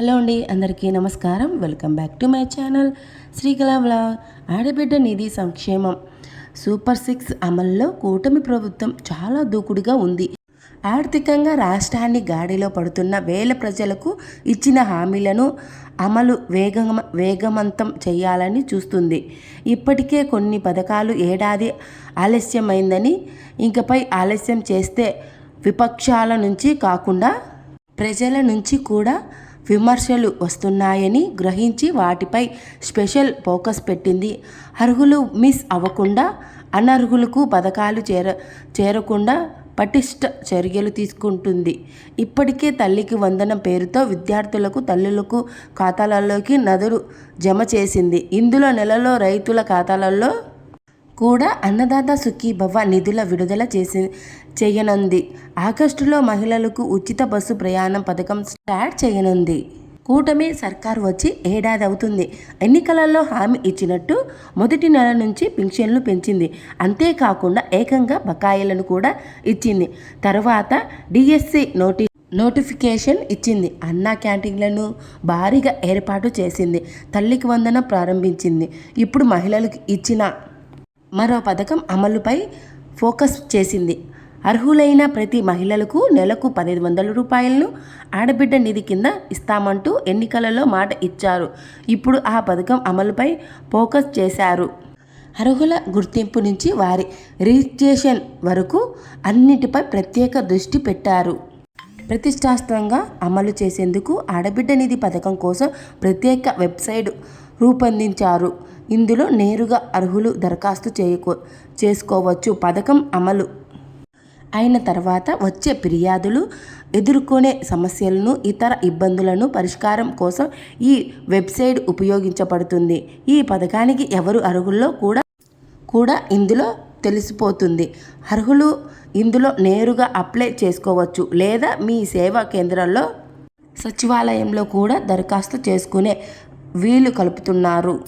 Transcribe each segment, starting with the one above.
Hello అండి అందరికీ నమస్కారం. Welcome back to my channel Srikala vlog. ఆడబిడ్డ నిధి సంక్షేమం. సూపర్ సిక్స్ అమల్లో కూటమి ప్రభుత్వం చాలా దూకుడుగా ఉంది. ఆర్థికంగా రాష్ట్రాన్ని గాడిలో పడుతున్న వేల ప్రజలకు ఇచ్చిన హామీలను అమలు వేగం వేగవంతం చేయాలని చూస్తుంది. ఇప్పటికే కొన్ని పథకాలు ఏడాది ఆలస్యమైందని ఇంకపై ఆలస్యం చేస్తే విపక్షాల నుంచి కాకుండా ప్రజల నుంచి కూడా విమర్శలు వస్తున్నాయని గ్రహించి వాటిపై స్పెషల్ ఫోకస్ పెట్టింది. అర్హులు మిస్ అవ్వకుండా అనర్హులకు పథకాలు చేర చేరకుండా పటిష్ట చర్యలు తీసుకుంటుంది. ఇప్పటికే తల్లికి వందనం పేరుతో విద్యార్థులకు తల్లులకు ఖాతాలలోకి నదులు జమ చేసింది. ఇందులో నెలలో రైతుల ఖాతాలలో కూడా అన్నదాత సుఖీభవ నిధుల విడుదల చేసి చేయనుంది. ఆగస్టులో మహిళలకు ఉచిత బస్సు ప్రయాణం పథకం స్టార్ట్ చేయనుంది. కూటమి సర్కార్ వచ్చి ఏడాది అవుతుంది ఎన్నికలలో హామీ ఇచ్చినట్టు మొదటి నెల నుంచి పింఛన్లు పెంచింది. అంతేకాకుండా ఏకంగా బకాయిలను కూడా ఇచ్చింది. తర్వాత డిఎస్సి నోటి నోటిఫికేషన్ ఇచ్చింది. అన్నా క్యాంటీన్లను భారీగా ఏర్పాటు చేసింది. తల్లికి వందన ప్రారంభించింది. ఇప్పుడు మహిళలకు ఇచ్చిన మరో పథకం అమలుపై ఫోకస్ చేసింది. అర్హులైన ప్రతి మహిళలకు నెలకు పదిహేను వందల రూపాయలను ఆడబిడ్డ నిధి కింద ఇస్తామంటూ ఎన్నికలలో మాట ఇచ్చారు. ఇప్పుడు ఆ పథకం అమలుపై ఫోకస్ చేశారు. అర్హుల గుర్తింపు నుంచి వారి రిజిస్ట్రేషన్ వరకు అన్నిటిపై ప్రత్యేక దృష్టి పెట్టారు. ప్రతిష్టాత్మకంగా అమలు చేసేందుకు ఆడబిడ్డ నిధి పథకం కోసం ప్రత్యేక వెబ్సైట్ రూపొందించారు. ఇందులో నేరుగా అర్హులు దరఖాస్తు చేయకో చేసుకోవచ్చు. పథకం అమలు అయిన తర్వాత వచ్చే ఫిర్యాదులు ఎదుర్కొనే సమస్యలను ఇతర ఇబ్బందులను పరిష్కారం కోసం ఈ వెబ్సైట్ ఉపయోగించబడుతుంది. ఈ పథకానికి ఎవరు అర్హుల్లో కూడా కూడా ఇందులో తెలిసిపోతుంది. అర్హులు ఇందులో నేరుగా అప్లై చేసుకోవచ్చు లేదా మీ సేవా కేంద్రాల్లో సచివాలయంలో కూడా దరఖాస్తు చేసుకునే వీలు కలుపుతున్నారు.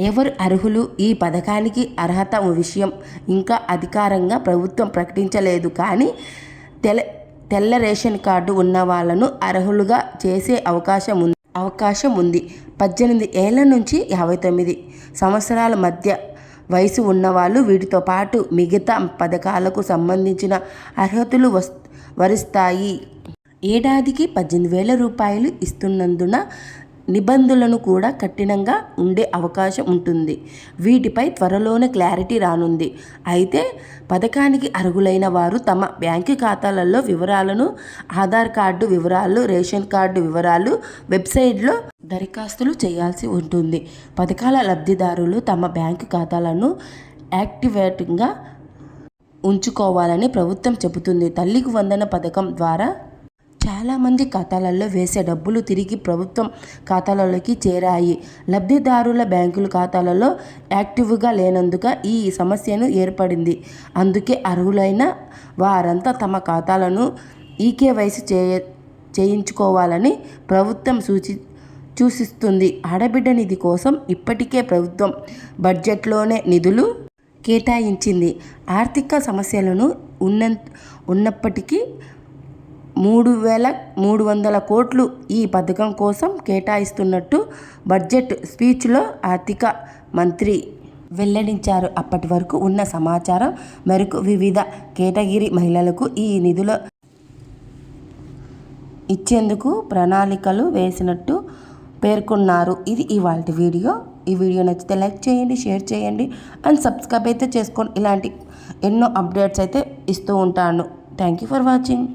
ఎవరు అర్హులు? ఈ పథకానికి అర్హత విషయం ఇంకా అధికారంగా ప్రభుత్వం ప్రకటించలేదు. కానీ తెల తెల్ల రేషన్ కార్డు ఉన్న వాళ్ళను అర్హులుగా చేసే అవకాశం ఉంది. అవకాశం ఉంది. పద్దెనిమిది ఏళ్ళ నుంచి యాభై తొమ్మిది సంవత్సరాల మధ్య వయసు ఉన్నవాళ్ళు వీటితో పాటు మిగతా పథకాలకు సంబంధించిన అర్హతలు వస్ వరిస్తాయి. ఏడాదికి పద్దెనిమిది వేల రూపాయలు ఇస్తున్నందున నిబంధనలను కూడా కఠినంగా ఉండే అవకాశం ఉంటుంది. వీటిపై త్వరలోనే క్లారిటీ రానుంది. అయితే పథకానికి అర్హులైన వారు తమ బ్యాంకు ఖాతాలలో వివరాలను ఆధార్ కార్డు వివరాలు రేషన్ కార్డు వివరాలు వెబ్సైట్లో దరఖాస్తులు చేయాల్సి ఉంటుంది. పథకాల లబ్ధిదారులు తమ బ్యాంకు ఖాతాలను యాక్టివేట్గా ఉంచుకోవాలని ప్రభుత్వం చెబుతుంది. తల్లికి వందన పథకం ద్వారా చాలామంది ఖాతాలలో వేసే డబ్బులు తిరిగి ప్రభుత్వం ఖాతాలలోకి చేరాయి. లబ్ధిదారుల బ్యాంకుల ఖాతాలలో యాక్టివ్గా లేనందుక ఈ సమస్యను ఏర్పడింది. అందుకే అర్హులైన వారంతా తమ ఖాతాలను ఈకేవైసీ చేయ చేయించుకోవాలని ప్రభుత్వం సూచి సూచిస్తుంది ఆడబిడ్డ నిధి కోసం ఇప్పటికే ప్రభుత్వం బడ్జెట్లోనే నిధులు కేటాయించింది. ఆర్థిక సమస్యలను ఉన్న ఉన్నప్పటికీ మూడు వేల మూడు వందల కోట్లు ఈ పథకం కోసం కేటాయిస్తున్నట్టు బడ్జెట్ స్పీచ్లో ఆర్థిక మంత్రి వెల్లడించారు. అప్పటి వరకు ఉన్న సమాచారం మేరకు వివిధ కేటగిరీ మహిళలకు ఈ నిధుల ఇచ్చేందుకు ప్రణాళికలు వేసినట్టు పేర్కొన్నారు. ఇది ఇవాళ వీడియో. ఈ వీడియో నచ్చితే లైక్ చేయండి షేర్ చేయండి అండ్ సబ్స్క్రైబ్ అయితే చేసుకోండి. ఇలాంటి ఎన్నో అప్డేట్స్ అయితే ఇస్తూ ఉంటాను. Thank you for watching.